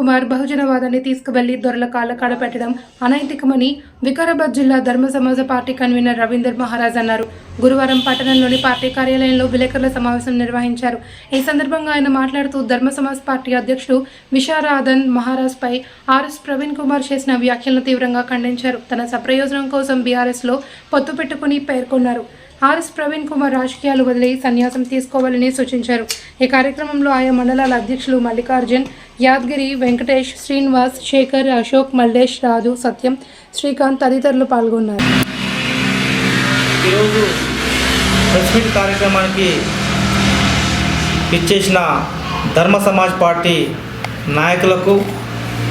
కుమార్ బహుజనవాదాన్ని తీసుకువెళ్ళి దొరల కాళ్ళ పెట్టడం అనైతికమని వికారాబాద్ జిల్లా ధర్మ సమాజ పార్టీ కన్వీనర్ రవీందర్ మహారాజ్ అన్నారు. గురువారం పట్టణంలోని పార్టీ కార్యాలయంలో విలేకరుల సమావేశం నిర్వహించారు. ఈ సందర్భంగా ఆయన మాట్లాడుతూ ధర్మ సమాజ్ పార్టీ అధ్యక్షుడు విశారాధన్ మహారాజ్పై ఆర్ఎస్ ప్రవీణ్ కుమార్ చేసిన వ్యాఖ్యలను తీవ్రంగా ఖండించారు. తన సప్రయోజనం కోసం బీఆర్ఎస్లో పొత్తు పెట్టుకుని పేర్కొన్నారు. ఆర్ఎస్ ప్రవీణ్ కుమార్ రాజకీయాలు వదిలి సన్యాసం తీసుకోవాలని సూచించారు. ఈ కార్యక్రమంలో ఆయా మండలాల అధ్యక్షులు మల్లికార్జున్ యాద్గిరి వెంకటేష్ శ్రీనివాస్ శేఖర్ అశోక్ మల్లేష్ రాజు సత్యం శ్రీకాంత్ తదితరులు పాల్గొన్నారు. ఈరోజు ప్రెస్ మీట్ కార్యక్రమానికి ఇచ్చేసిన ధర్మ సమాజ్ పార్టీ నాయకులకు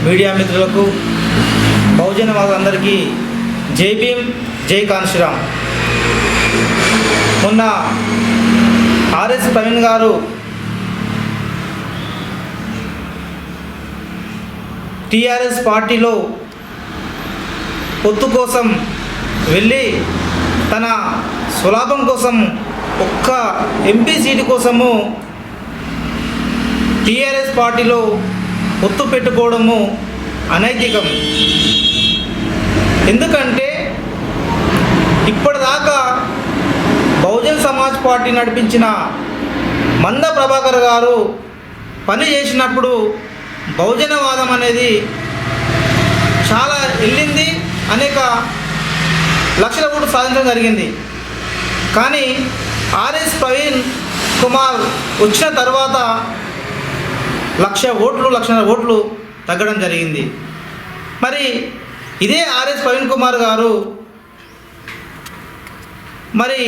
మీడియా మిత్రులకు బహుజన వాళ్ళందరికీ జై భీమ్ జై కాన్శ్రీరామ్ మొన్న ఆర్ఎస్ ప్రవీణ్ గారు టీఆర్ఎస్ పార్టీలో పొత్తు కోసం వెళ్ళి తన స్వలాభం కోసం ఒక్క ఎంపీ సీటు కోసము టీఆర్ఎస్ పార్టీలో పొత్తు పెట్టుకోవడము అనైతికం. ఎందుకంటే ఇప్పటిదాకా బహుజన్ సమాజ్ పార్టీ నడిపించిన మంద ప్రభాకర్ గారు పని చేసినప్పుడు బహుజనవాదం అనేది చాలా వెళ్ళింది అనేక లక్షల ఓట్లు సాధించడం జరిగింది. కానీ ఆర్ఎస్ ప్రవీణ్ కుమార్ వచ్చిన తర్వాత లక్ష ఓట్లు లక్షన్నర ఓట్లు తగ్గడం జరిగింది. మరి ఇదే ఆర్ఎస్ ప్రవీణ్ కుమార్ గారు మరి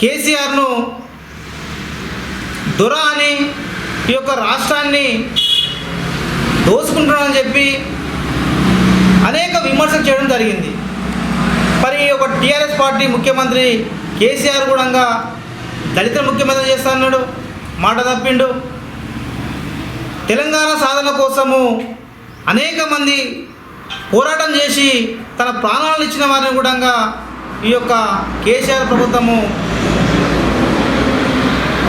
కేసీఆర్ను దొర అని ఈ యొక్క రాష్ట్రాన్ని దోసుకుంటున్నానని చెప్పి అనేక విమర్శలు చేయడం జరిగింది. మరి ఈ యొక్క టీఆర్ఎస్ పార్టీ ముఖ్యమంత్రి కేసీఆర్ కూడా దళిత ముఖ్యమంత్రి చేస్తాడు మాట తప్పిండు. తెలంగాణ సాధన కోసము అనేక మంది పోరాటం చేసి తన ప్రాణాలను ఇచ్చిన వారిని కూడా ఈ యొక్క కేసీఆర్ ప్రభుత్వము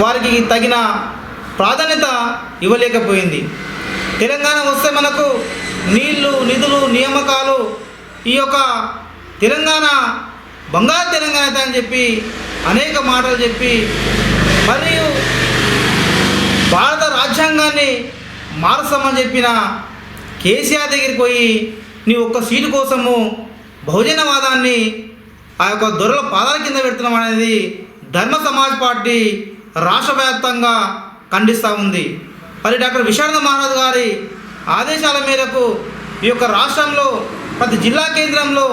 వారికి తగిన ప్రాధాన్యత ఇవ్వలేకపోయింది. తెలంగాణ వస్తే మనకు నీళ్ళు నిధులు నియామకాలు ఈ యొక్క తెలంగాణ బంగారు తెలంగాణ అయితే అని చెప్పి అనేక మాటలు చెప్పి మరియు భారత రాజ్యాంగాన్ని మారుస్తామని చెప్పిన కేసీఆర్ దగ్గరికి పోయి నీ ఒక్క సీటు కోసము బహుజనవాదాన్ని ఆ యొక్క దొరల పాదాల కింద పెడుతున్నాం అనేది ధర్మ సమాజ్ పార్టీ రాష్ట్రవ్యాప్తంగా ఖండిస్తూ ఉంది. మరి డాక్టర్ విశారద మహారాజ్ గారి ఆదేశాల మేరకు ఈ యొక్క రాష్ట్రంలో ప్రతి జిల్లా కేంద్రంలో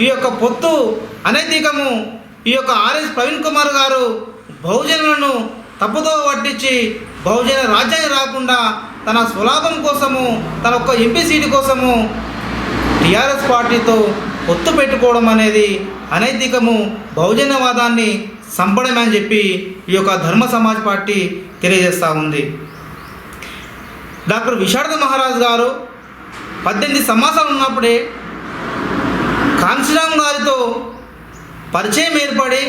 ఈ యొక్క పొత్తు అనైతికము ఈ యొక్క ఆర్ఎస్ ప్రవీణ్ కుమార్ గారు బహుజనులను తప్పుతో పట్టించి బహుజన రాజ్యాన్ని రాకుండా తన స్వలాభం కోసము తన ఒక్క ఎంపీ సీటు కోసము టీఆర్ఎస్ పార్టీతో పొత్తు పెట్టుకోవడం అనేది అనైతికము బహుజనవాదాన్ని సంపడమే అని చెప్పి ఈ యొక్క ధర్మ సమాజ్ పార్టీ తెలియజేస్తూ ఉంది. డాక్టర్ విశారద మహారాజ్ గారు పద్దెనిమిది సమాసాలు ఉన్నప్పుడే కాంశీరామ్ గారితో పరిచయం ఏర్పడి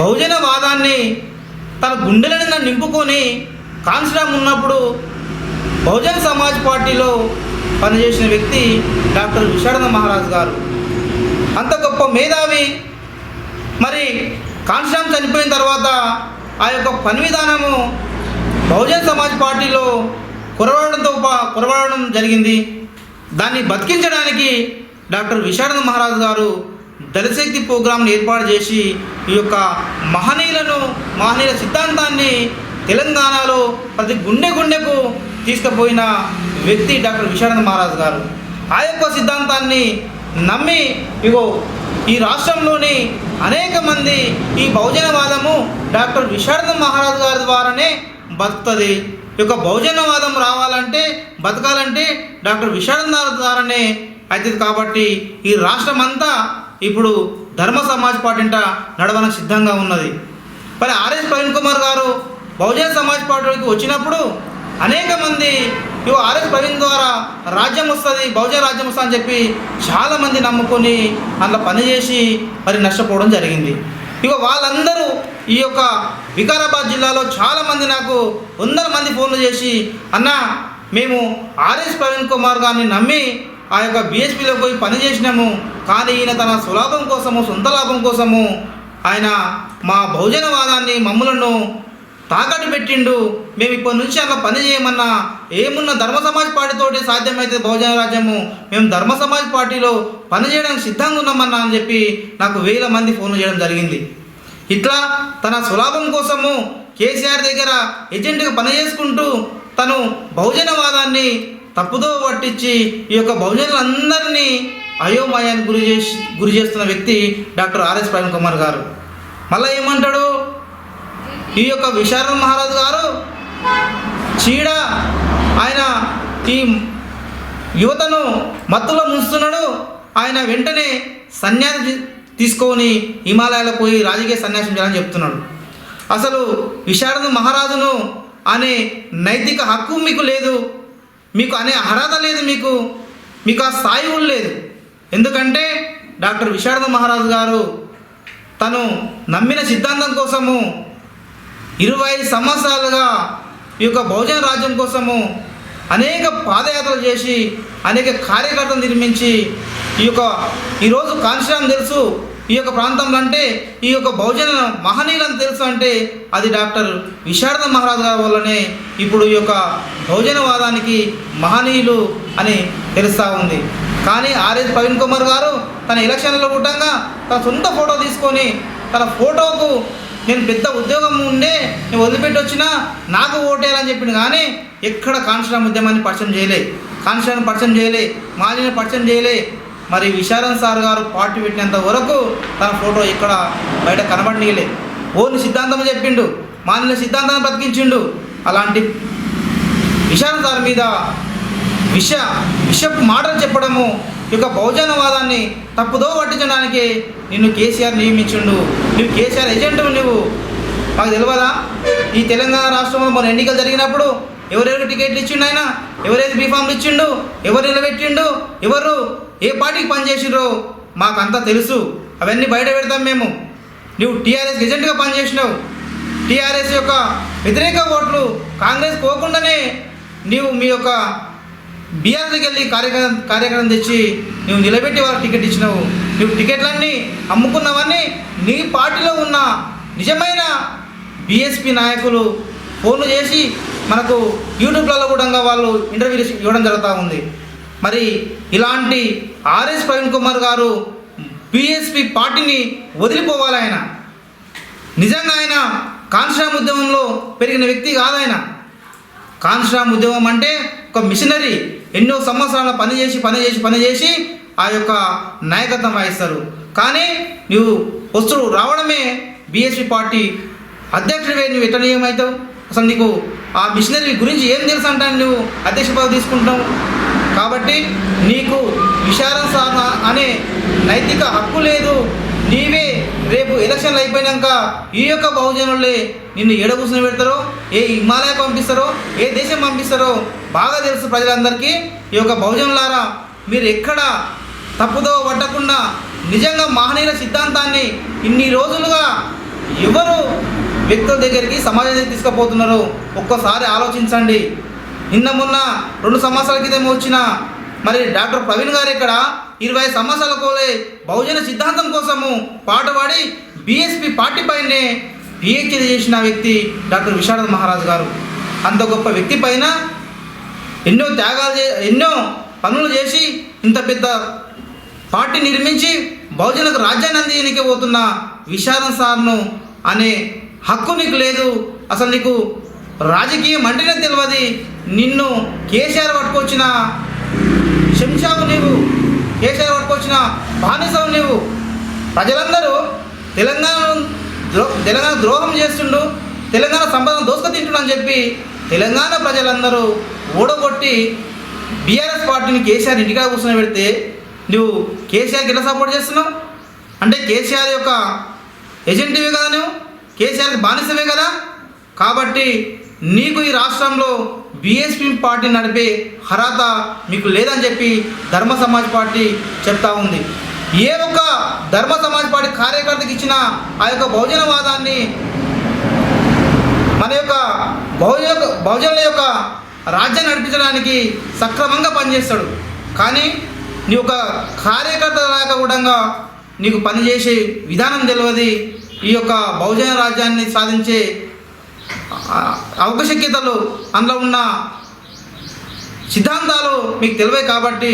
బహుజన వాదాన్ని తన గుండెల నిండా నింపుకొని కాంశీరామ్ ఉన్నప్పుడు బహుజన సమాజ్ పార్టీలో పనిచేసిన వ్యక్తి డాక్టర్ విశారద మహారాజ్ గారు. అంత గొప్ప మేధావి మరి కాంశీరామ్ చనిపోయిన తర్వాత ఆ యొక్క పని విధానము బహుజన్ సమాజ్ పార్టీలో కురవడంతో పా- కురవడం జరిగింది. దాన్ని బతికించడానికి డాక్టర్ విశారద మహారాజ్ గారు దళశక్తి ప్రోగ్రాంను ఏర్పాటు చేసి ఈ యొక్క మహనీయులను మహనీయుల సిద్ధాంతాన్ని తెలంగాణలో ప్రతి గుండె గుండెకు తీసుకుపోయిన వ్యక్తి డాక్టర్ విశారద మహారాజ్ గారు. ఆ యొక్క సిద్ధాంతాన్ని నమ్మి ఇగో ఈ రాష్ట్రంలోని అనేక మంది ఈ బహుజనవాదము డాక్టర్ విశారద మహారాజు గారి ద్వారానే బతుకుతుంది. ఈ యొక్క బహుజనవాదం రావాలంటే బతకాలంటే డాక్టర్ విశారద ద్వారానే అవుతుంది కాబట్టి ఈ రాష్ట్రం అంతా ఇప్పుడు ధర్మ సమాజ్ పార్టీంట నడవన సిద్ధంగా ఉన్నది. మరి ఆర్ఎస్ ప్రవీణ్ కుమార్ గారు బహుజన సమాజ్ పార్టీకి వచ్చినప్పుడు అనేక మంది ఇవో ఆర్ఎస్ ప్రవీణ్ ద్వారా రాజ్యం వస్తుంది బహుజన రాజ్యం వస్తుంది అని చెప్పి చాలామంది నమ్ముకొని అందులో పనిచేసి మరి నష్టపోవడం జరిగింది. ఇక వాళ్ళందరూ ఈ యొక్క వికారాబాద్ జిల్లాలో చాలామంది నాకు వందల మంది ఫోన్లు చేసి అన్న మేము ఆర్ఎస్ ప్రవీణ్ కుమార్ గారిని నమ్మి ఆ యొక్క బీఎస్పీలో పోయి పనిచేసినాము కానీ ఈయన తన సులాభం కోసము సొంత లాభం కోసము ఆయన మా బహుజనవాదాన్ని మమ్ములను తాకట్టు పెట్టిండు. మేము ఇప్పటి నుంచి అలా పని చేయమన్నా. ఏమున్న ధర్మ సమాజ్ పార్టీతోటి సాధ్యమైతే బహుజన రాజ్యము. మేము ధర్మ సమాజ్ పార్టీలో పని చేయడానికి సిద్ధంగా ఉన్నామన్నా అని చెప్పి నాకు వేల మంది ఫోన్లు చేయడం జరిగింది. ఇట్లా తన సులాభం కోసము కేసీఆర్ దగ్గర ఏజెంట్గా పని చేసుకుంటూ తను బహుజనవాదాన్ని తప్పుదో పట్టించి ఈ యొక్క బహుజనులందరినీ అయోమయానికి గురి చేసి గురి చేస్తున్న వ్యక్తి డాక్టర్ ఆర్ఎస్ ప్రవీణ్ కుమార్ గారు. మళ్ళీ ఏమంటాడు? ఈ యొక్క విశారణ మహారాజు గారు చీడ ఆయన ఈ యువతను మత్తులో ముంచుతున్నాడు. ఆయన వెంటనే సన్యాసి తీ- తీసుకొని హిమాలయాలకు పోయి రాజకీయ సన్యాసం చేయాలని చెప్తున్నాడు. అసలు విశారద మహారాజును అనే నైతిక హక్కు మీకు లేదు. మీకు అనే అర్హత లేదు మీకు. మీకు ఆ స్థాయి లేదు. ఎందుకంటే డాక్టర్ విశారద మహారాజు గారు తను నమ్మిన సిద్ధాంతం కోసము ఇరవై సంవత్సరాలుగా ఈ యొక్క బహుజన రాజ్యం కోసము అనేక పాదయాత్రలు చేసి అనేక కార్యకర్తలు నిర్మించి ఈ యొక్క ఈరోజు కాన్స్టిట్యూన్ తెలుసు ఈ యొక్క ప్రాంతంలో అంటే ఈ యొక్క బహుజన మహనీయులను తెలుసు అంటే అది డాక్టర్ విశారద మహారాజు గారి వల్లనే ఇప్పుడు ఈ యొక్క బహుజనవాదానికి మహనీయులు అని తెలుస్తూ ఉంది. కానీ ఆర్ఎస్ ప్రవీణ్ కుమార్ గారు తన ఎలక్షన్లో కూటంగా తన సొంత ఫోటో తీసుకొని తన ఫోటోకు నేను పెద్ద ఉద్యోగం ఉండే నేను వదిలిపెట్టి వచ్చినా నాకు ఓటేయాలని చెప్పింది కానీ ఎక్కడ కాన్స్టిట్యూషన్ ఉద్యమాన్ని పరిచయం చేయలే. కాన్స్టిట్యూషన్ పరిచయం చేయలే. మాలిన్య పరిచయం చేయలే. మరి విశారన్ సార్ గారు పార్టీ పెట్టినంత వరకు తన ఫోటో ఇక్కడ బయట కనబడనీయలే. ఓన్లీ సిద్ధాంతం చెప్పిండు. మాలిన్య సిద్ధాంతాన్ని బ్రతికించిండు. అలాంటి విశారన్ సార్ మీద విష విషపు మాటలు చెప్పడము యొక్క బహుజనవాదాన్ని తప్పుదో పట్టించడానికి నిన్ను కేసీఆర్ నియమించుండు. నువ్వు కేసీఆర్ ఏజెంట్ నువ్వు మాకు తెలియదా ఈ తెలంగాణ రాష్ట్రంలో మన ఎన్నికలు జరిగినప్పుడు ఎవరెవరు టికెట్లు ఇచ్చిండు ఆయన? ఎవరైతే బీఫామ్లు ఇచ్చిండు? ఎవరు నిలబెట్టిండు? ఎవరు? ఏ పార్టీకి పనిచేసిండ్రో మాకంతా తెలుసు. అవన్నీ బయట పెడతాం మేము. నువ్వు టీఆర్ఎస్ ఏజెంట్గా పనిచేసినావు. టీఆర్ఎస్ యొక్క వ్యతిరేక ఓట్లు కాంగ్రెస్ పోకుండానే నీవు మీ యొక్క బీఆర్సీకి వెళ్ళి కార్యక్రమం కార్యక్రమం తెచ్చి నువ్వు నిలబెట్టి వాళ్ళకి టికెట్ ఇచ్చినావు. నువ్వు టికెట్లన్నీ అమ్ముకున్నవన్నీ నీ పార్టీలో ఉన్న నిజమైన బీఎస్పీ నాయకులు ఫోన్లు చేసి మనకు యూట్యూబ్లలో కూడా వాళ్ళు ఇంటర్వ్యూ ఇవ్వడం జరుగుతూ ఉంది. మరి ఇలాంటి ఆర్ఎస్ ప్రవీణ్ కుమార్ గారు బీఎస్పీ పార్టీని వదిలిపోవాలి ఆయన. నిజంగా ఆయన కాన్స్ట్రామ్ ఉద్యమంలో పెరిగిన వ్యక్తి కాదు ఆయన. కాన్స్ట్రామ్ ఉద్యమం అంటే ఒక మిషనరీ ఎన్నో సంవత్సరాల పనిచేసి పనిచేసి పనిచేసి ఆ యొక్క నాయకత్వం వహిస్తారు. కానీ నువ్వు వస్తువు రావడమే బీఎస్పీ పార్టీ అధ్యక్షుడివే నువ్వు ఎట్లా ఏమవుతావు అసలు నీకు ఆ మిషనరీ గురించి ఏం తెలుసు అంటాను నువ్వు? అధ్యక్ష పదవి తీసుకుంటావు. కాబట్టి నీకు విశారం సార్ అనే నైతిక హక్కు లేదు. నీవే రేపు ఎలక్షన్లు అయిపోయినాక ఈ యొక్క బహుజనులే నిన్ను ఏడ కూర్చొని పెడతారో ఏ హిమాలయ పంపిస్తారో ఏ దేశం పంపిస్తారో బాగా తెలుసు ప్రజలందరికీ. ఈ యొక్క బహుజనులారా మీరు ఎక్కడ తప్పుదో పట్టకుండా నిజంగా మహనీయుల సిద్ధాంతాన్ని ఇన్ని రోజులుగా ఎవరు వ్యక్తుల దగ్గరికి సమాజానికి తీసుకుపోతున్నారు? తీసుకుపోతున్నారో ఒక్కసారి ఆలోచించండి. నిన్న మొన్న రెండు సంవత్సరాల క్రితం వచ్చిన మరి డాక్టర్ ప్రవీణ్ గారు ఇక్కడ ఇరవై సంవత్సరాల కోలే బహుజన సిద్ధాంతం కోసము పాటుపడి బీఎస్పీ పార్టీ పైనే పిహెచ్డీ చేసిన వ్యక్తి డాక్టర్ విశారద మహారాజ్ గారు. అంత గొప్ప వ్యక్తి పైన ఎన్నో త్యాగాలు చే ఎన్నో పనులు చేసి ఇంత పెద్ద పార్టీ నిర్మించి బహుజనకు రాజ్యాన్ని అందించడానికి పోతున్న విశారద సార్ను అనే హక్కు నీకు లేదు. అసలు నీకు రాజకీయం అంటేనే తెలియదు. నిన్ను కేసీఆర్ పట్టుకొచ్చిన శంషాబు నీవు కేసీఆర్ పట్టుకొచ్చిన బానిసవు నీవు. ప్రజలందరూ తెలంగాణ ద్రో తెలంగాణ ద్రోహం చేస్తుండు తెలంగాణ సంపదను దోసుక తింటుండు అని చెప్పి తెలంగాణ ప్రజలందరూ ఓడగొట్టి బీఆర్ఎస్ పార్టీని కేసీఆర్ ఇంటికాడ కూర్చొని పెడితే నువ్వు కేసీఆర్కి ఎలా సపోర్ట్ చేస్తున్నావు? అంటే కేసీఆర్ యొక్క ఏజెంటివే కదా నువ్వు? కేసీఆర్కి బానిసవే కదా? కాబట్టి నీకు ఈ రాష్ట్రంలో బీఎస్పీ పార్టీ నడిపే అర్హత మీకు లేదని చెప్పి ధర్మ సమాజ్ పార్టీ చెప్తా ఉంది. ఏ ఒక్క ధర్మ సమాజ్ పార్టీ కార్యకర్తకి ఇచ్చిన ఆ యొక్క బహుజనవాదాన్ని మన యొక్క బహుజన బహుజనుల యొక్క రాజ్యాన్ని నడిపించడానికి సక్రమంగా పనిచేస్తాడు. కానీ నీ ఒక కార్యకర్త రాక కూడా నీకు పనిచేసే విధానం తెలియదు. ఈ యొక్క బహుజన రాజ్యాన్ని సాధించే అవకశక్యతలు అందులో ఉన్న సిద్ధాంతాలు మీకు తెలివే కాబట్టి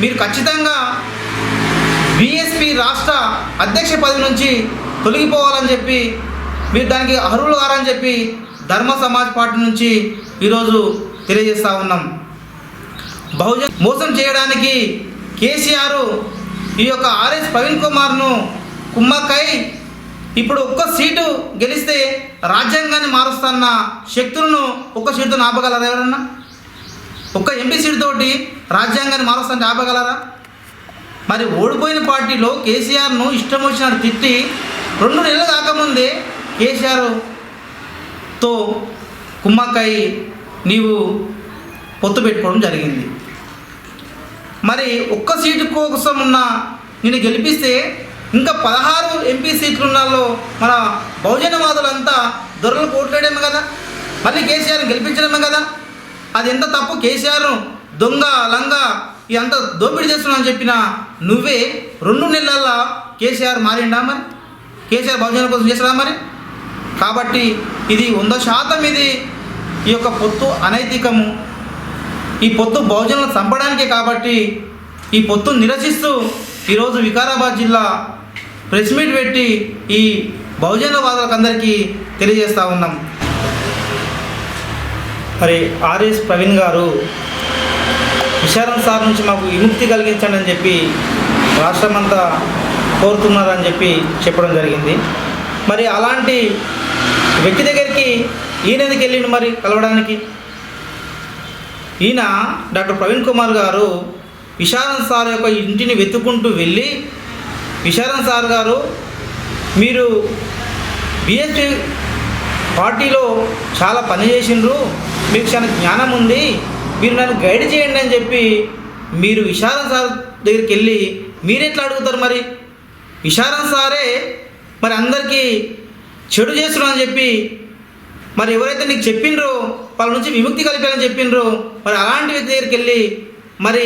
మీరు ఖచ్చితంగా బీఎస్పీ రాష్ట్ర అధ్యక్ష పదవి నుంచి తొలగిపోవాలని చెప్పి మీరు దానికి అర్హులు కారని చెప్పి ధర్మ సమాజ్ పార్టీ నుంచి ఈరోజు తెలియజేస్తూ ఉన్నాం. బహుజన్ మోసం చేయడానికి కేసీఆర్ ఈ యొక్క ఆర్ఎస్ ప్రవీణ్ కుమార్ను కుమ్మక్కై ఇప్పుడు ఒక్క సీటు గెలిస్తే రాజ్యాంగాన్ని మారుస్తున్న శక్తులను ఒక్క సీటుతో ఆపగలరా ఎవరన్నా? ఒక్క ఎంపీ సీటుతోటి రాజ్యాంగాన్ని మారుస్తుంటే ఆపగలరా? మరి ఓడిపోయిన పార్టీలో కేసీఆర్ను ఇష్టం వచ్చినట్టు తిట్టి రెండు నెలలు కాకముందే కేసీఆర్తో కుమ్మక్కై నీవు పొత్తు పెట్టుకోవడం జరిగింది. మరి ఒక్క సీటు కోసం ఉన్న నిన్ను గెలిపిస్తే ఇంకా పదహారు ఎంపీ సీట్లు ఉన్నాలో మన బహుజనవాదులంతా దొరలు కోట్లాడేమే కదా. మళ్ళీ కేసీఆర్ని గెలిపించడమే కదా. అది ఎంత తప్పు? కేసీఆర్ దొంగ లంగ ఇదంతా దోపిడీ చేస్తున్నావు చెప్పిన నువ్వే రెండు నెలల్లో కేసీఆర్ మారిండా మరి? కేసీఆర్ బహుజన కోసం చేసినా మరి? కాబట్టి ఇది వంద శాతం ఇది ఈ యొక్క పొత్తు అనైతికము. ఈ పొత్తు బహుజనులను చంపడానికే కాబట్టి ఈ పొత్తును నిరసిస్తూ ఈరోజు వికారాబాద్ జిల్లా ప్రెస్ మీట్ పెట్టి ఈ బహుజనవాదులకందరికీ తెలియజేస్తూ ఉన్నాం. మరి ఆర్ఎస్ ప్రవీణ్ గారు విశారం సార్ నుంచి మాకు విముక్తి కలిగించండి అని చెప్పి రాష్ట్రమంతా కోరుతున్నారని చెప్పి చెప్పడం జరిగింది. మరి అలాంటి వ్యక్తి దగ్గరికి ఈయన ఎందుకు వెళ్ళిండు మరి కలవడానికి? ఈయన డాక్టర్ ప్రవీణ్ కుమార్ గారు విశారన్ సార్ యొక్క ఇంటిని వెతుక్కుంటూ వెళ్ళి విశారన్ సార్ గారు మీరు బిఎస్పీ పార్టీలో చాలా పని చేసిండ్రు మీకు చాలా జ్ఞానం ఉంది మీరు నన్ను గైడ్ చేయండి అని చెప్పి మీరు విశారన్ సార్ దగ్గరికి వెళ్ళి మీరు ఎట్లా అడుగుతారు మరి? విశారన్ సారే మరి అందరికీ చెడు చేస్తున్నారని చెప్పి మరి ఎవరైతే నీకు చెప్పిండ్రో వాళ్ళ నుంచి విముక్తి కలిపారని చెప్పిండ్రో మరి అలాంటి వ్యక్తి దగ్గరికి వెళ్ళి మరి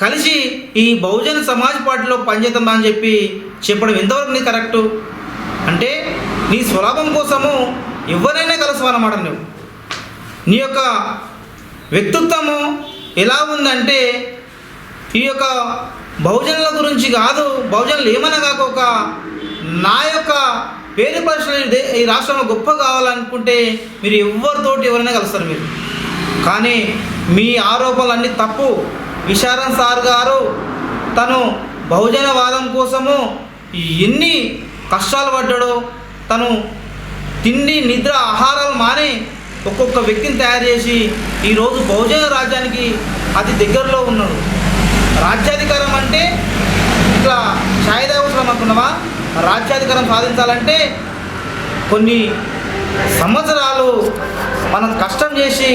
కలిసి ఈ బహుజన సమాజ్ పార్టీలో పనిచేద్దాం అని చెప్పి చెప్పడం ఎంతవరకు నీ కరెక్టు? అంటే నీ స్వలాభం కోసము ఎవరైనా కలుసుకోవాలన్నమాట నువ్వు. నీ యొక్క వ్యక్తిత్వము ఎలా ఉందంటే ఈ యొక్క బహుజనుల గురించి కాదు బహుజనులు ఏమన్నా కాకోక నా యొక్క పేరు ప్రశ్నలు ఈ ఈ రాష్ట్రంలో గొప్ప కావాలనుకుంటే మీరు ఎవరితోటి ఎవరైనా కలుస్తారు మీరు. కానీ మీ ఆరోపణలు అన్నీ తప్పు. విశారన్ సార్ గారు తను బహుజనవాదం కోసము ఎన్ని కష్టాలు పడ్డాడో తను తిండి నిద్ర ఆహారాలు మాని ఒక్కొక్క వ్యక్తిని తయారు చేసి ఈరోజు బహుజన రాజ్యానికి అతి దగ్గరలో ఉన్నాడు. రాజ్యాధికారం అంటే ఇట్లా ఛాయ్ అవసరం అనుకున్నావా రాజ్యాధికారం సాధించాలంటే కొన్ని సంవత్సరాలు మనం కష్టం చేసి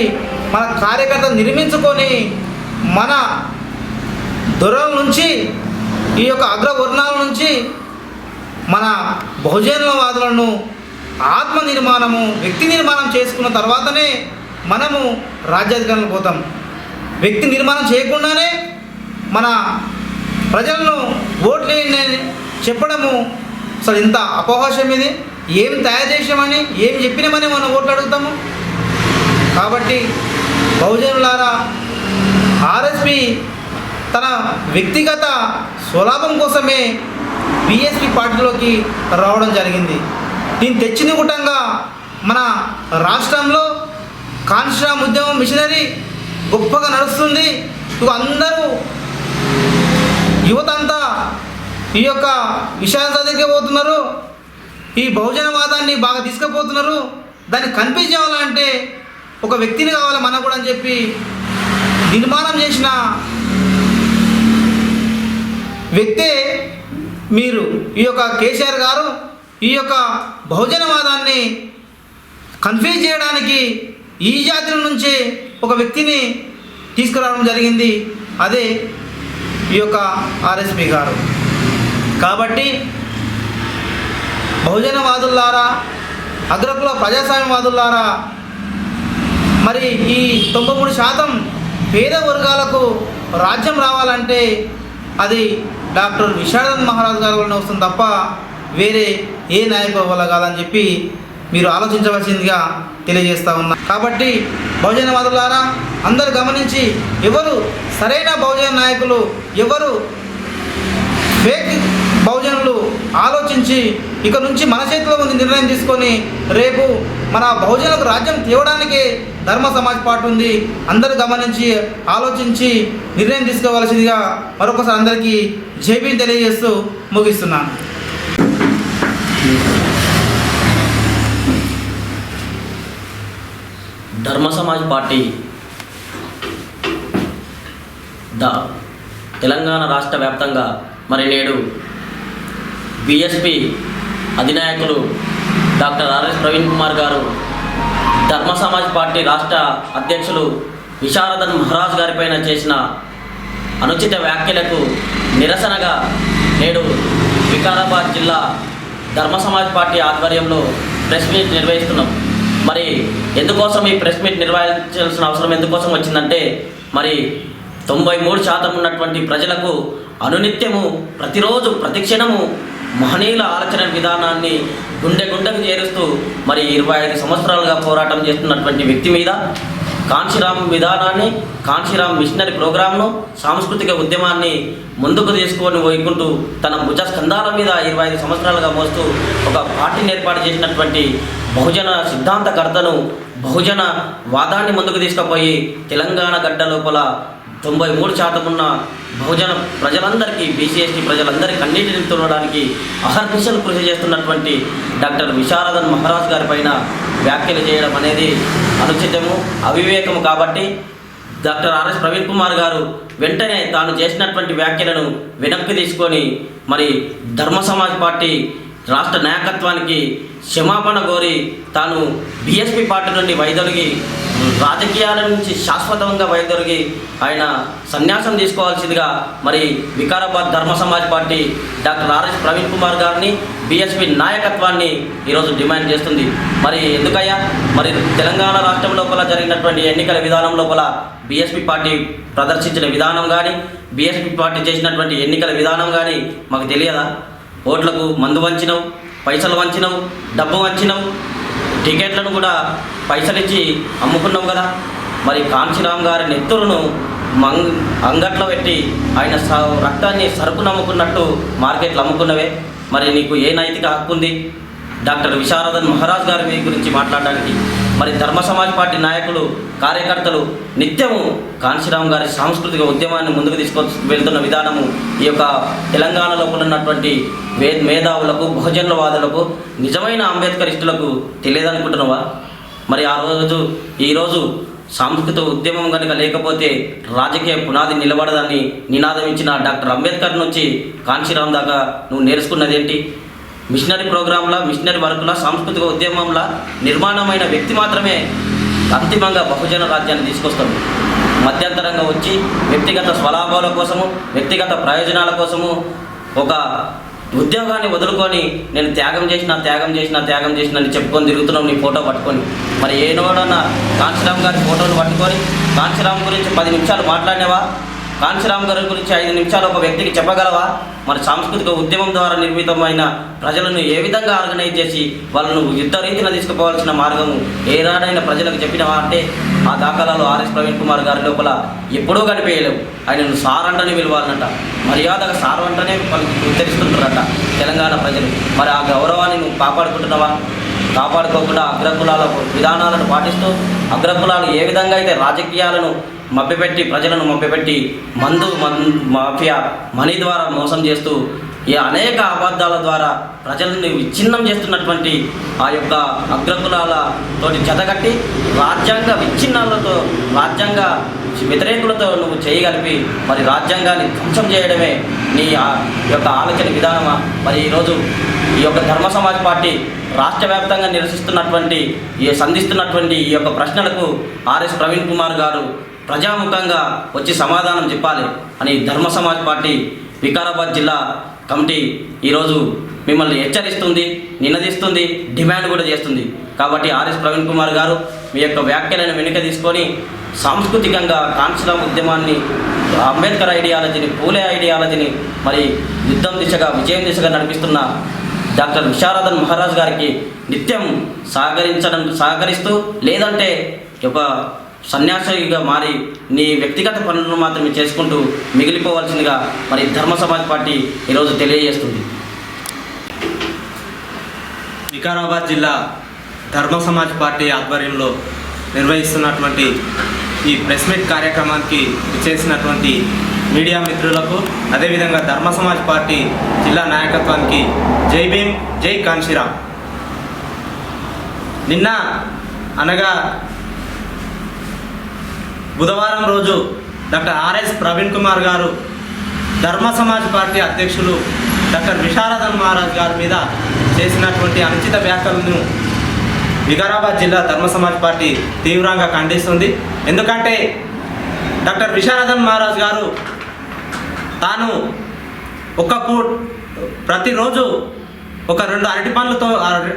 మన కార్యకర్త నిర్మించుకొని మన దొరల నుంచి ఈ యొక్క అగ్రవర్ణాల నుంచి మన బహుజనవాదులను ఆత్మ నిర్మాణము వ్యక్తి నిర్మాణం చేసుకున్న తర్వాతనే మనము రాజ్యాధికారంలో పోతాం. వ్యక్తి నిర్మాణం చేయకుండానే మన ప్రజలను ఓట్లేయండి అని చెప్పడము. అసలు ఇంత అపహాసం ఇది? ఏం తయారు చేసామని ఏం చెప్పినామని మనం ఓట్లు అడుగుతాము? కాబట్టి బహుజనులారా ఆర్ఎస్పి తన వ్యక్తిగత స్వలాభం కోసమే బీఎస్పీ పార్టీలోకి రావడం జరిగింది. దీన్ని తెచ్చిన గుటంగా మన రాష్ట్రంలో కాన్స్ట్రామ్ ఉద్యమం మిషనరీ గొప్పగా నడుస్తుంది. ఇక అందరూ యువత అంతా ఈ యొక్క విషయాల దగ్గరికి పోతున్నారు. ఈ బహుజనవాదాన్ని బాగా తీసుకుపోతున్నారు. దాన్ని కన్ఫ్యూజ్ ఒక వ్యక్తిని కావాలి మనకు కూడా అని చెప్పి నిర్మాణం చేసిన వ్యక్తే మీరు. ఈ యొక్క కేసీఆర్ గారు ఈ యొక్క బహుజనవాదాన్ని కన్ఫ్యూజ్ చేయడానికి ఈ జాతుల నుంచి ఒక వ్యక్తిని తీసుకురావడం జరిగింది. అదే ఈ యొక్క ఆర్ఎస్పి గారు. కాబట్టి బహుజనవాదులారా అగ్రకుల ప్రజాస్వామ్యవాదులారా మరి ఈ తొంభై మూడు శాతం పేద వర్గాలకు రాజ్యం రావాలంటే అది డాక్టర్ విశారదన్ మహారాజ్ గారి వలన వస్తుంది తప్ప వేరే ఏ నాయకుల వల్ల కాదని చెప్పి మీరు ఆలోచించవలసిందిగా తెలియజేస్తూ ఉన్నా. కాబట్టి బహుజన అందరు అందరూ గమనించి ఎవరు సరైన బహుజన నాయకులు ఎవరు ఫేక్ బహుజనులు ఆలోచించి ఇక నుంచి మన చేతిలో ఉంది నిర్ణయం తీసుకొని రేపు మన బహుజనులకు రాజ్యం తేవడానికే ధర్మ సమాజ్ పార్టీ ఉంది. అందరూ గమనించి ఆలోచించి నిర్ణయం తీసుకోవాల్సిందిగా మరొకసారి అందరికీ జేబీ తెలియజేస్తూ ముగిస్తున్నాను. ధర్మ సమాజ్ పార్టీ ద తెలంగాణ రాష్ట్ర వ్యాప్తంగా మరి నేడు BSP అధినాయకులు doctor R S Praveen Kumar గారు ధర్మ సమాజ్ పార్టీ రాష్ట్ర అధ్యక్షులు విశారదన్ మహారాజ్ గారిపైన చేసిన అనుచిత వ్యాఖ్యలకు నిరసనగా నేడు వికారాబాద్ జిల్లా ధర్మ సమాజ్ పార్టీ ఆధ్వర్యంలో ప్రెస్ మీట్ నిర్వహిస్తున్నాం. మరి ఎందుకోసం ఈ ప్రెస్ మీట్ నిర్వహించాల్సిన అవసరం ఎందుకోసం వచ్చిందంటే మరి తొంభై మూడు శాతం ఉన్నటువంటి ప్రజలకు అనునిత్యము ప్రతిరోజు ప్రతిక్షణము మహనీయుల ఆలోచన విధానాన్ని గుండె గుండెకు చేరుస్తూ మరి ఇరవై ఐదు సంవత్సరాలుగా పోరాటం చేస్తున్నటువంటి వ్యక్తి మీద కాంశీరామ్ విధానాన్ని కాంశీరామ్ మిషనరీ ప్రోగ్రామ్ను సాంస్కృతిక ఉద్యమాన్ని ముందుకు తీసుకొని పోయికుంటూ తన భుజ స్కంధాల మీద ఇరవై ఐదు సంవత్సరాలుగా మోస్తూ ఒక పార్టీని ఏర్పాటు చేసినటువంటి బహుజన సిద్ధాంతకర్తను బహుజన వాదాన్ని ముందుకు తీసుకుపోయి తెలంగాణ గడ్డ లోపల తొంభై మూడు శాతం ఉన్న బహుజన ప్రజలందరికీ బీసీ ఎస్టీ ప్రజలందరికీ కన్నీటిని తుడవడానికి అహర్నిశలు కృషి చేస్తున్నటువంటి డాక్టర్ విశారదన్ మహారాజ్ గారి పైన వ్యాఖ్యలు చేయడం అనేది అనుచితము అవివేకము కాబట్టి డాక్టర్ ఆర్ఎస్ ప్రవీణ్ కుమార్ గారు వెంటనే తాను చేసినటువంటి వ్యాఖ్యలను వెనక్కి తీసుకొని మరి ధర్మ సమాజ్ పార్టీ రాష్ట్ర నాయకత్వానికి క్షమాపణ కోరి తాను బీఎస్పీ పార్టీ నుండి వైదొలిగి రాజకీయాల నుంచి శాశ్వతంగా వైదొలిగి ఆయన సన్యాసం తీసుకోవాల్సిందిగా మరి Vikarabad Dharma Samaj party doctor RS Praveen Kumar గారిని బీఎస్పీ నాయకత్వాన్ని ఈరోజు డిమాండ్ చేస్తుంది. మరి ఎందుకయ్యా? మరి తెలంగాణ రాష్ట్రం లోపల జరిగినటువంటి ఎన్నికల విధానం లోపల బీఎస్పీ పార్టీ ప్రదర్శించిన విధానం కానీ బీఎస్పీ పార్టీ చేసినటువంటి ఎన్నికల విధానం కానీ మాకు తెలియదా? ఓట్లకు మందు వంచినవు పైసలు వంచినవు డబ్బు వంచినవు టికెట్లను కూడా పైసలు ఇచ్చి అమ్ముకున్నావు కదా. మరి కాంచీరామ్ గారి నెత్తురును మంగ్ అంగట్లో పెట్టి ఆయన స రక్తాన్ని సరుకును అమ్ముకున్నట్టు మార్కెట్లో అమ్ముకున్నవే. మరి నీకు ఏ నైతిక హక్కు ఉంది డాక్టర్ విశారదన్ మహారాజ్ గారి మీ గురించి మాట్లాడడానికి మరి ధర్మ సమాజ్ పార్టీ నాయకులు కార్యకర్తలు నిత్యము కాంశీరామ్ గారి సాంస్కృతిక ఉద్యమాన్ని ముందుకు తీసుకొ వెళ్తున్న విధానము ఈ యొక్క తెలంగాణ లోపల ఉన్నటువంటి వే మేధావులకు బహుజనులవాదులకు నిజమైన అంబేద్కరిస్టులకు తెలియదనుకుంటున్నావా? మరి ఆ రోజు ఈరోజు సాంస్కృతిక ఉద్యమం కనుక లేకపోతే రాజకీయ పునాది నిలబడదని నినాదం ఇచ్చిన డాక్టర్ అంబేద్కర్ నుంచి కాంశీరామ్ దాకా నువ్వు నేర్చుకున్నది ఏంటి మిషనరీ ప్రోగ్రాంల మిషనరీ వర్కుల సాంస్కృతిక ఉద్యమంల నిర్మాణమైన వ్యక్తి మాత్రమే అంతిమంగా బహుజన రాజ్యాన్ని తీసుకొస్తుంది మధ్యంతరంగా వచ్చి వ్యక్తిగత స్వలాభాల కోసము వ్యక్తిగత ప్రయోజనాల కోసము ఒక ఉద్యోగాన్ని వదులుకొని నేను త్యాగం చేసిన త్యాగం చేసిన త్యాగం చేసిన అని చెప్పుకొని తిరుగుతున్నావు నీ ఫోటో పట్టుకొని. మరి ఏనోడన్నా కాంచీరామ్ గారి ఫోటోను పట్టుకొని కాంచీరామ్ గురించి పది నిమిషాలు మాట్లాడినవా? కాంచీరామ్ గారి గురించి ఐదు నిమిషాలు ఒక వ్యక్తికి చెప్పగలవా? మరి సాంస్కృతిక ఉద్యమం ద్వారా నిర్మితమైన ప్రజలను ఏ విధంగా ఆర్గనైజ్ చేసి వాళ్ళను యుద్ధ రీతిన తీసుకుపోవాల్సిన మార్గము ఏ నాడైనా ప్రజలకు చెప్పినవా అంటే ఆ దాఖలాలు ఆర్ఎస్ ప్రవీణ్ కుమార్ గారి లోపల ఎప్పుడూ గడిపేయలేవు. ఆయనను సార్ అంటనే పిలవాలన్నట. మర్యాదగా సార్ అంటనే వాళ్ళు ఉద్ధరిస్తుంటారట తెలంగాణ ప్రజలు. మరి ఆ గౌరవాన్ని నువ్వు కాపాడుకుంటున్నావా? కాపాడుకోకుండా అగ్రకులాల విధానాలను పాటిస్తూ అగ్రకులాలు ఏ విధంగా అయితే రాజకీయాలను మభ్యపెట్టి ప్రజలను మభ్యపెట్టి మందు మాఫియా మనీ ద్వారా మోసం చేస్తూ ఈ అనేక అబద్ధాల ద్వారా ప్రజలను విచ్ఛిన్నం చేస్తున్నటువంటి ఆ యొక్క అగ్రకులాలతోటి జతగట్టి రాజ్యాంగ విచ్ఛిన్నాలతో రాజ్యాంగ వ్యతిరేకులతో నువ్వు చేయగలిపి మరి రాజ్యాంగాన్ని ధ్వంసం చేయడమే నీ యొక్క ఆలోచన విధానమా? మరి ఈరోజు ఈ యొక్క ధర్మ సమాజ్ పార్టీ రాష్ట్ర వ్యాప్తంగా నిరసిస్తున్నటువంటి ఈ సంధిస్తున్నటువంటి ఈ యొక్క ప్రశ్నలకు ఆర్ఎస్ ప్రవీణ్ కుమార్ గారు ప్రజాముఖంగా వచ్చి సమాధానం చెప్పాలి అని ధర్మ సమాజ్ పార్టీ వికారాబాద్ జిల్లా కమిటీ ఈరోజు మిమ్మల్ని హెచ్చరిస్తుంది నినదిస్తుంది డిమాండ్ కూడా చేస్తుంది. కాబట్టి ఆర్ఎస్ ప్రవీణ్ కుమార్ గారు మీ యొక్క వ్యాఖ్యలను వెనుక తీసుకొని సాంస్కృతికంగా కాన్షిరామ్ ఉద్యమాన్ని అంబేద్కర్ ఐడియాలజీని పూలే ఐడియాలజీని మరి యుద్ధం దిశగా విజయం దిశగా నడిపిస్తున్న డాక్టర్ విశారదన్ మహారాజ్ గారికి నిత్యం సహకరించడం సహకరిస్తూ లేదంటే ఒక సన్యాసిగా మారి నీ వ్యక్తిగత పనులను మాత్రమే చేసుకుంటూ మిగిలిపోవాల్సిందిగా మరి ధర్మ సమాజ్ పార్టీ ఈరోజు తెలియజేస్తుంది. వికారాబాద్ జిల్లా ధర్మ సమాజ్ పార్టీ ఆధ్వర్యంలో నిర్వహిస్తున్నటువంటి ఈ ప్రెస్ మీట్ కార్యక్రమానికి చేసినటువంటి మీడియా మిత్రులకు అదేవిధంగా ధర్మ సమాజ్ పార్టీ జిల్లా నాయకత్వానికి జై భీమ్ జై కాన్షిరామ్ నిన్న అనగా బుధవారం రోజు డాక్టర్ ఆర్ఎస్ ప్రవీణ్ కుమార్ గారు ధర్మ సమాజ్ పార్టీ అధ్యక్షులు డాక్టర్ విశారదన్ మహారాజ్ గారి మీద చేసినటువంటి అనుచిత వ్యాఖ్యలను వికారాబాద్ జిల్లా ధర్మ సమాజ్ పార్టీ తీవ్రంగా ఖండిస్తుంది. ఎందుకంటే డాక్టర్ విశారదన్ మహారాజ్ గారు తాను ఒక ప్రతిరోజు ఒక రెండు అరటి పండ్లతో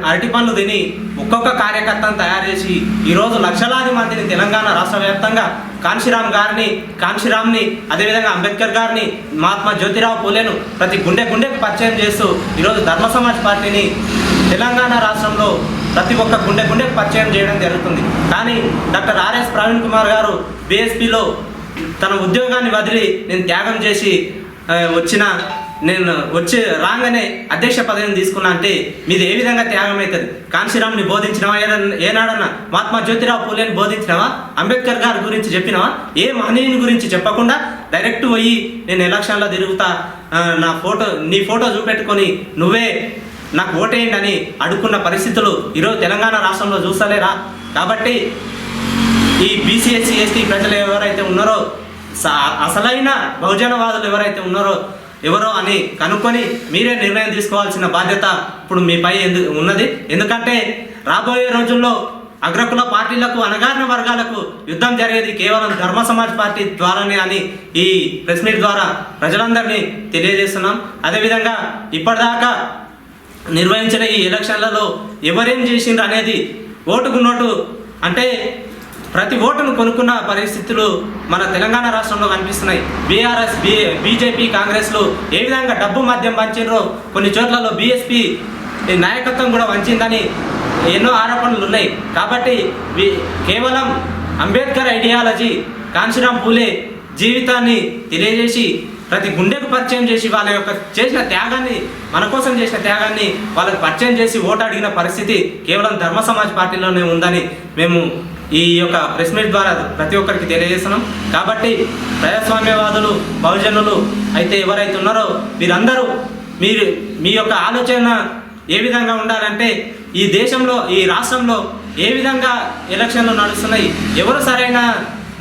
అరటి పండ్లు తిని ఒక్కొక్క కార్యకర్తను తయారు చేసి ఈరోజు లక్షలాది మందిని తెలంగాణ రాష్ట్ర వ్యాప్తంగా కాన్షిరామ్ గారిని కాన్షిరామ్ని అదేవిధంగా అంబేద్కర్ గారిని మహాత్మా జ్యోతిరావు పూలేను ప్రతి గుండె గుండెకు పరిచయం చేస్తూ ఈరోజు ధర్మ సమాజ్ పార్టీని తెలంగాణ రాష్ట్రంలో ప్రతి ఒక్క గుండె గుండెకు పరిచయం చేయడం జరుగుతుంది. కానీ డాక్టర్ ఆర్ఎస్ ప్రవీణ్ కుమార్ గారు బీఎస్పీలో తన ఉద్యోగాన్ని వదిలి నేను త్యాగం చేసి వచ్చిన నేను వచ్చి రాగానే అధ్యక్ష పదవిని తీసుకున్నా అంటే మీది ఏ విధంగా త్యాగం అవుతుంది కాన్శీరామ్ని బోధించినవా? ఏదన్నా ఏనాడన్నా మహాత్మా జ్యోతిరావు పూలేని బోధించినవా? అంబేద్కర్ గారి గురించి చెప్పినావా? ఏ మహనీయుని గురించి చెప్పకుండా డైరెక్ట్ పోయి నేను ఎలక్షన్లో తిరుగుతా నా ఫోటో నీ ఫోటో చూపెట్టుకొని నువ్వే నాకు ఓటేయండి అని అడుక్కున్న పరిస్థితులు ఈరోజు తెలంగాణ రాష్ట్రంలో చూస్తలేరా? కాబట్టి ఈ బీసీఎస్సీ ఎస్టీ ప్రజలు ఎవరైతే ఉన్నారో అసలైన బహుజనవాదులు ఎవరైతే ఉన్నారో ఎవరో అని కనుక్కొని మీరే నిర్ణయం తీసుకోవాల్సిన బాధ్యత ఇప్పుడు మీపై ఎందు ఉన్నది. ఎందుకంటే రాబోయే రోజుల్లో అగ్రకుల పార్టీలకు అనగారిన వర్గాలకు యుద్ధం జరిగేది కేవలం ధర్మ సమాజ్ పార్టీ ద్వారానే అని ఈ ప్రెస్ మీట్ ద్వారా ప్రజలందరినీ తెలియజేస్తున్నాం. అదేవిధంగా ఇప్పటిదాకా నిర్వహించిన ఈ ఎలక్షన్లలో ఎవరేం చేసిండ్రు అనేది ఓటుకు నోటు అంటే ప్రతి ఓటును కొనుక్కున్న పరిస్థితులు మన తెలంగాణ రాష్ట్రంలో కనిపిస్తున్నాయి. బీఆర్ఎస్ బీ బీజేపీ కాంగ్రెస్లు ఏ విధంగా డబ్బు మద్యం పంచిండ్రో కొన్ని చోట్లలో బీఎస్పీ నాయకత్వం కూడా వంచిందని ఎన్నో ఆరోపణలు ఉన్నాయి. కాబట్టి వి- కేవలం అంబేద్కర్ ఐడియాలజీ కాంశీరామ్ పూలే జీవితాన్ని తెలియజేసి ప్రతి గుండెకు పరిచయం చేసి వాళ్ళ యొక్క చేసిన త్యాగాన్ని మన కోసం చేసిన త్యాగాన్ని వాళ్ళకు పరిచయం చేసి ఓటు అడిగిన పరిస్థితి కేవలం ధర్మ సమాజ్ పార్టీలోనే ఉందని మేము ఈ యొక్క ప్రెస్ మీట్ ద్వారా ప్రతి ఒక్కరికి తెలియజేస్తున్నాం. కాబట్టి ప్రజాస్వామ్యవాదులు బహుజనులు అయితే ఎవరైతే ఉన్నారో మీరందరూ మీరు మీ యొక్క ఆలోచన ఏ విధంగా ఉండాలంటే ఈ దేశంలో ఈ రాష్ట్రంలో ఏ విధంగా ఎలక్షన్లు నడుస్తున్నాయి ఎవరు సరైన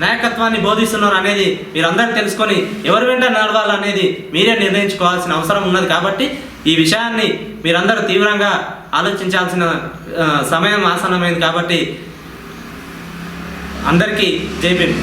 నాయకత్వాన్ని బోధిస్తున్నారు అనేది మీరందరూ తెలుసుకొని ఎవరి వెంట నడవాలనేది మీరే నిర్ణయించుకోవాల్సిన అవసరం ఉన్నది కాబట్టి ఈ విషయాన్ని మీరందరూ తీవ్రంగా ఆలోచించాల్సిన సమయం ఆసనమైంది కాబట్టి అందరికీ జై భీమ్.